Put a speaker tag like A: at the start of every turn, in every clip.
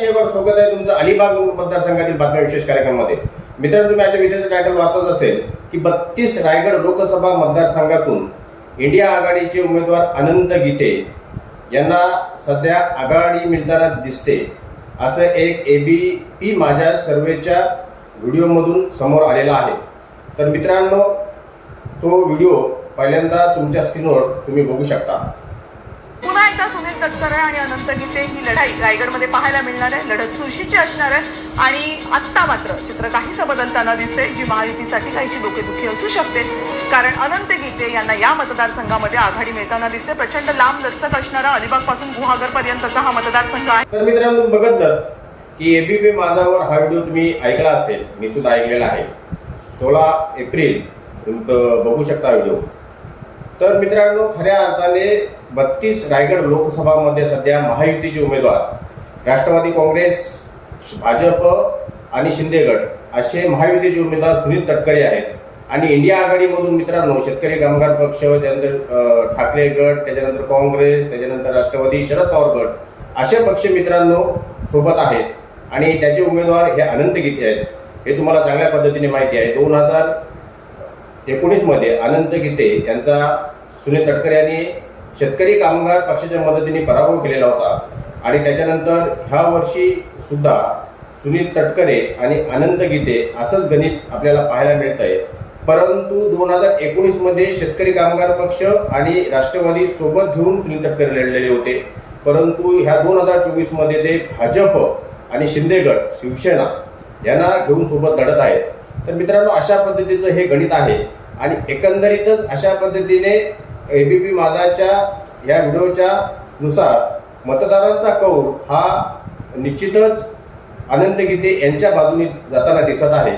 A: जयगड स्वागत आहे तुमचं अलिबाग मतदारसंघातील बातम्या विशेष कार्यक्रमामध्ये. मित्रांनो तुम्ही आजच्या विशेष टायटल वाचत असेल की बत्तीस रायगड लोकसभा मतदारसंघातून इंडिया आघाडीचे उमेदवार अनंत गीते यांना सध्या आघाडी मिळताना दिसते. असं एक ए बी पी माझ्या सर्वेच्या व्हिडिओमधून समोर आलेला आहे. तर मित्रांनो तो व्हिडिओ पहिल्यांदा तुमच्या स्क्रीनवर तुम्ही बघू शकता.
B: पुन्हा एकदा सुनील तटकरे आणि अनंत गीते ही लढाई रायगडमध्ये पाहायला मिळणार आहे. लढत चुरशीची असणार आहे. आणि आत्ता मात्र चित्र काहीसं बदलताना दिसते जी महायुतीसाठी काहीशी डोकेदुखी असू शकते. कारण अनंत गीते यांना या मतदारसंघामध्ये आघाडी मिळताना दिसते. प्रचंड लांब लचक असणारा अलिबागपासून गुहागर पर्यंतचा हा मतदारसंघ आहे.
A: तर मित्रांनो बघितलं की एबीपी माझावर हा व्हिडिओ तुम्ही ऐकला असेल मी सुद्धा ऐकलेला आहे. सोळा एप्रिल तुम्ही बघू शकता व्हिडिओ. तर मित्रांनो खऱ्या अर्थाने बत्तीस रायगड लोकसभामध्ये सध्या महायुतीचे उमेदवार राष्ट्रवादी काँग्रेस भाजप आणि शिंदेगड असे महायुतीचे उमेदवार सुनील तटकरे आहेत. आणि इंडिया आघाडीमधून मित्रांनो शेतकरी कामगार पक्ष त्यानंतर ठाकरे गट त्याच्यानंतर काँग्रेस त्याच्यानंतर राष्ट्रवादी शरद पवार गट असे पक्ष मित्रांनो सोबत आहेत. आणि त्याचे उमेदवार हे अनंत गीते आहेत. हे तुम्हाला चांगल्या पद्धतीने माहिती आहे. दोन हजार एकोणीसमध्ये अनंत गीते यांचा सुनील तटकरे यांनी शेतकरी कामगार पक्षाच्या मदतीने पराभव केलेला होता. आणि त्याच्यानंतर ह्या वर्षी सुद्धा सुनील तटकरे आणि अनंत गीते असंच गणित आपल्याला पाहायला मिळत आहे परंतु दोन हजार एकोणीसमध्ये शेतकरी कामगार पक्ष आणि राष्ट्रवादी सोबत घेऊन सुनील तटकरे लढलेले होते. परंतु ह्या दोन हजार चोवीसमध्ये ते भाजप आणि शिंदेगड शिवसेना यांना घेऊन सोबत लढत आहेत. तर मित्रांनो अशा पद्धतीचं हे गणित आहे. आणि एकंदरीतच अशा पद्धतीने ए बी पी माझाच्या या व्हिडिओच्या नुसार मतदारांचा कौल हा निश्चितच अनंत गीते यांच्या बाजूने जाताना दिसत आहे.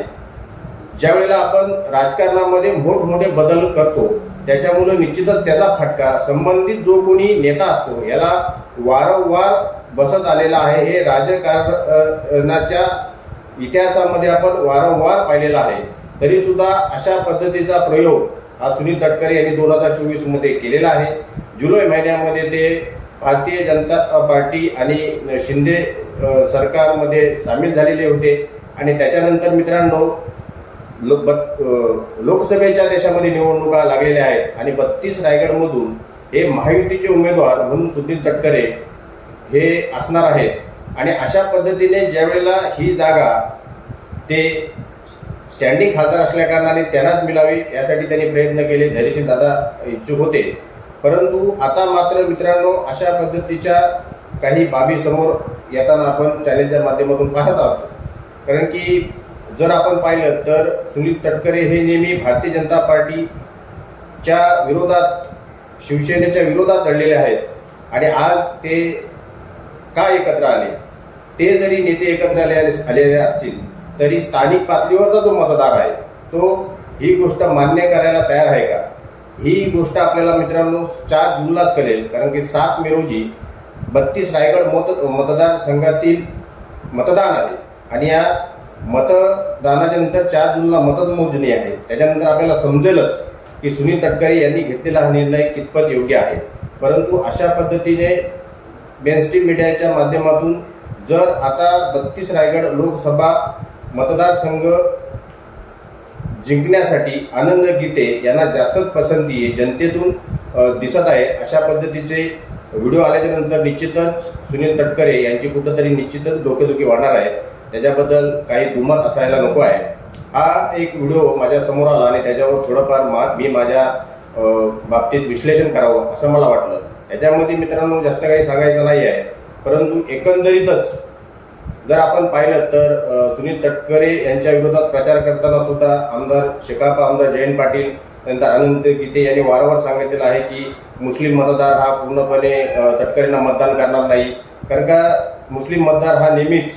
A: ज्यावेळेला आपण राजकारणामध्ये मोठमोठे बदल करतो त्याच्यामुळे निश्चितच त्याचा फटका संबंधित जो कोणी नेता असतो याला वारंवार बसत आलेला आहे. हे राजकारणाच्या इतिहासामध्ये आपण वारंवार पाहिलेला आहे. तरीसुद्धा अशा पद्धतीचा प्रयोग हा सुनील तटकरे यांनी दोन हजार चोवीसमध्ये केलेला आहे. जुलै महिन्यामध्ये ते भारतीय जनता पार्टी आणि शिंदे सरकारमध्ये सामील झालेले होते. आणि त्याच्यानंतर मित्रांनो लोक बत- लोकसभेच्या देशामध्ये निवडणुका लागलेल्या आहेत. आणि बत्तीस रायगडमधून हे महायुतीचे उमेदवार म्हणून सुनील तटकरे हे असणार आहेत. आणि अशा पद्धतीने ज्यावेळेला ही जागा ते स्टँडिंग खासदार असल्या कारणाने त्यांनाच मिळावी यासाठी त्यांनी प्रयत्न केले धैर्यशील दादा इच्छुक होते. परंतु आता मात्र मित्रांनो अशा पद्धतीच्या काही बाबी समोर येताना आपण चॅनेलच्या माध्यमातून पाहत आहोत. कारण की जर आपण पाहिलं तर सुनील तटकरे हे नेहमी भारतीय जनता पार्टीच्या विरोधात शिवसेनेच्या विरोधात लढलेले आहेत. आणि आज ते का एकत्र आले? ते जरी नेते एकत्र आले आलेले असतील तरी स्थानिक पातळीवरचा जो मतदार आहे तो ही गोष्ट मान्य करायला तयार आहे का? ही गोष्ट आपल्याला मित्रांनो चार जूनलाच कळेल कारण की सात मे रोजी बत्तीस रायगड मत मतदारसंघातील मतदान आहे. आणि या मतदानाच्या नंतर चार जूनला मतमोजणी आहे. त्याच्यानंतर आपल्याला समजेलच की सुनील तटकरे यांनी घेतलेला हा निर्णय कितपत योग्य आहे. परंतु अशा पद्धतीने मेनस्ट्रीम मीडियाच्या माध्यमातून जर आता बत्तीस रायगड लोकसभा मतदारसंघ जिंकण्यासाठी आनंद गीते यांना जास्तच पसंती आहे. जनतेतून दिसत आहे. अशा पद्धतीचे व्हिडिओ आल्याच्यानंतर निश्चितच सुनील तटकरे यांची कुठंतरी निश्चितच डोकेदुखी वाढणार आहे. त्याच्याबद्दल काही दुमत असायला नको आहे. हा एक व्हिडिओ माझ्यासमोर आला आणि त्याच्यावर थोडंफार मा मी माझ्या बाबतीत विश्लेषण करावं असं मला वाटलं. याच्यामध्ये मित्रांनो जास्त काही सांगायचं नाही आहे परंतु एकंदरीतच जर आपण पाहिलं तर सुनील तटकरे यांच्या विरोधात प्रचार करताना सुद्धा आमदार शेकाप आमदार जयंत पाटील नंतर अनंत गीते यांनी वारंवार सांगितलेलं आहे की मुस्लिम मतदार हा पूर्णपणे तटकरेंना मतदान करणार नाही. कारण का मुस्लिम मतदार हा नेहमीच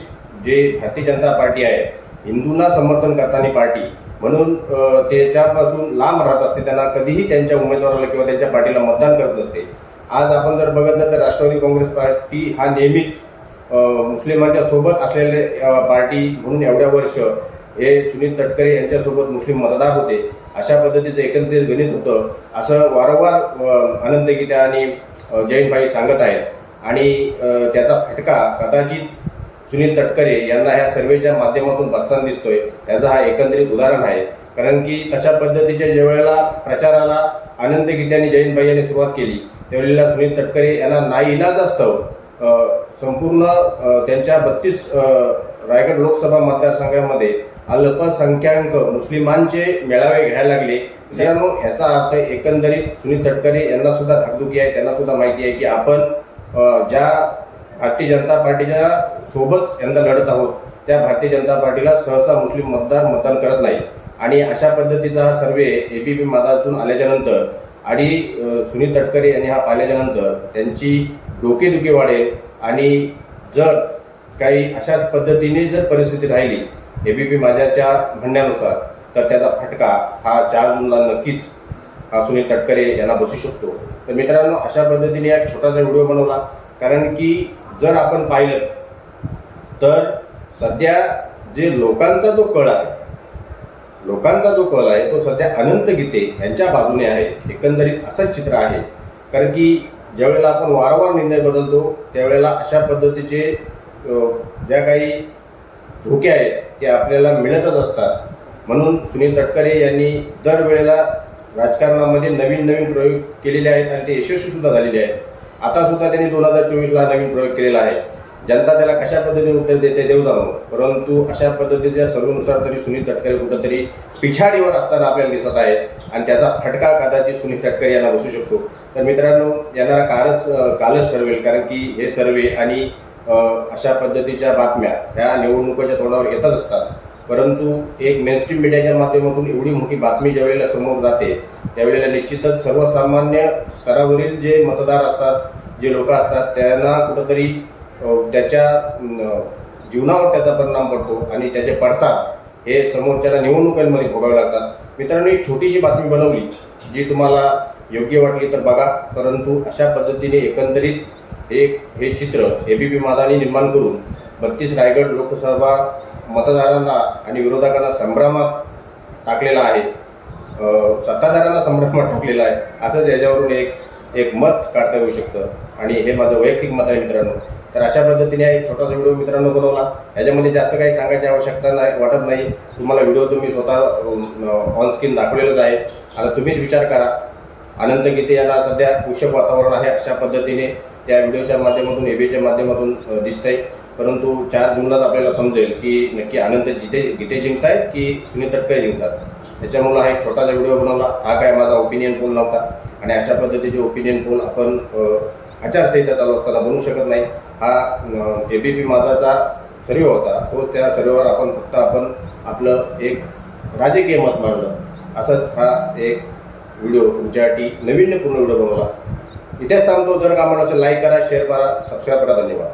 A: जे भारतीय जनता पार्टी आहे हिंदूंना समर्थन करताना पार्टी. म्हणून त्याच्यापासून लांब राहत असते त्यांना कधीही त्यांच्या उमेदवाराला किंवा त्यांच्या पार्टीला मतदान करत नसते. आज आपण जर बघितलं तर राष्ट्रवादी काँग्रेस पार्टी हा नेहमीच मुस्लिमांच्या सोबत असलेले पार्टी म्हणून एवढ्या वर्ष हे सुनील तटकरे यांच्यासोबत मुस्लिम मतदार होते. अशा पद्धतीचं एकंदरीत गणित होतं. असं वारंवार आनंद गीता आणि जैनभाई सांगत आहेत. आणि त्याचा फटका कदाचित सुनील तटकरे यांना ह्या सर्वेच्या माध्यमातून बसताना दिसतोय. याचा हा एकंदरीत उदाहरण आहे. कारण की तशा पद्धतीच्या ज्यावेळेला प्रचाराला आनंद गीत्यांनी जयंतभाई यांनी सुरुवात केली त्यावेळेला सुनील तटकरे यांना नाही इलाज असतं. संपूर्ण त्यांच्या बत्तीस रायगड लोकसभा मतदारसंघामध्ये अल्पसंख्याक मुस्लिमांचे मेळावे घ्यायला लागले. मित्रांनो ह्याचा अर्थ एकंदरीत सुनील तटकरे यांना सुद्धा धाकधुकी आहे. त्यांना सुद्धा माहिती आहे की आपण ज्या भारतीय जनता पार्टीच्या सोबत यंदा लढत आहोत त्या भारतीय जनता पार्टीला सहसा मुस्लिम मतदार मतदान करत नाही आणि अशा पद्धतीचा हा सर्वे एबीपी मादातून आल्याच्या आल्याच्यानंतर आणि सुनील तटकरे यांनी हा पाहिल्याच्यानंतर त्यांची डोकेदुखी वाढेल आणि जर काही अशाच पद्धतीने जर परिस्थिती राहिली ए पी पी माझ्याच्या म्हणण्यानुसार तर त्याचा फटका हा चार जूनला नक्कीच हा सुनील तटकरे यांना बसू शकतो. तर मित्रांनो अशा पद्धतीने एक छोटासा व्हिडिओ बनवला. कारण की जर आपण पाहिलं तर सध्या जे लोकांचा जो कळ आहे लोकांचा जो कल आहे तो सध्या अनंत गीते यांच्या बाजूने आहे. एकंदरीत असंच चित्र आहे. कारण की ज्यावेळेला आपण वारंवार निर्णय बदलतो त्यावेळेला अशा पद्धतीचे ज्या काही धोके आहेत ते आपल्याला मिळतच असतात. म्हणून सुनील तटकरे यांनी दरवेळेला राजकारणामध्ये नवीन नवीन प्रयोग केलेले आहेत आणि ते यशस्वीसुद्धा झालेले आहेत. आतासुद्धा त्यांनी दोन हजार चोवीसला नवीन प्रयोग केलेला आहे. जनता त्याला कशा पद्धतीने उत्तर देते देव जाणो परंतु अशा पद्धतीच्या सर्वेनुसार तरी सुनील तटकरे कुठंतरी पिछाडीवर असताना आपल्याला दिसत आहेत आणि त्याचा फटका कदाचित सुनील तटकरे यांना बसू शकतो. तर मित्रांनो येणारा कालच कालच ठरवेल कारण की हे सर्वे आणि अशा पद्धतीच्या बातम्या ह्या निवडणुकीच्या तोंडावर येतच असतात. परंतु एक मेनस्ट्रीम मीडियाच्या माध्यमातून एवढी मोठी बातमी ज्यावेळेला समोर जाते त्यावेळेला निश्चितच सर्वसामान्य स्तरावरील जे मतदार असतात जे लोक असतात त्यांना कुठंतरी त्याच्या जीवनावर त्याचा परिणाम पडतो आणि त्याचे पडसाद हे समोरच्याला निवडणुकांमध्ये भोगावे लागतात. मित्रांनो एक छोटीशी बातमी बनवली जी तुम्हाला योग्य वाटली तर बघा. परंतु अशा पद्धतीने एकंदरीत एक हे चित्र ए बी पी मादानी निर्माण करून बत्तीस रायगड लोकसभा मतदारांना आणि विरोधकांना संभ्रमात टाकलेला आहे. अ, सत्ताधाऱ्यांना संभ्रमात टाकलेला आहे. असंच याच्यावरून एक एक मत काढता येऊ शकतं. आणि हे माझं वैयक्तिक मत आहे मित्रांनो. तर अशा पद्धतीने हा एक छोटासा व्हिडिओ मित्रांनो बनवला. याच्यामध्ये जास्त काही सांगायची आवश्यकता नाही वाटत नाही. तुम्हाला व्हिडिओ तुम्ही स्वतः ऑन स्क्रीन दाखवलेलंच आहे. आता तुम्हीच विचार करा. अनंत गीते यांना सध्या पोषक वातावरण आहे अशा पद्धतीने त्या व्हिडिओच्या माध्यमातून एबीच्या माध्यमातून दिसत दिसतंय. परंतु चार जूनलाच आपल्याला समजेल की नक्की अनंत गीते गीते जिंकतायत की सुनील तटकरे जिंकतात. त्याच्यामुळं हा एक छोटासा व्हिडिओ बनवला. हा काय माझा ओपिनियन पोल नव्हता. आणि अशा पद्धतीचे ओपिनियन पोल आपण आचारसंहिता चालू असताना बनवू शकत नाही. हा के बी पी माझाचा सर्वे होता. तो त्या सर्वेवर आपण फक्त आपण आपलं एक राजकीय मत मांडलं. असंच हा एक व्हिडिओ तुमच्यासाठी नवीन पूर्ण व्हिडिओ बनवला. इथेच थांबतो. जर का मला लाईक करा शेअर करा सबस्क्राईब करा. धन्यवाद.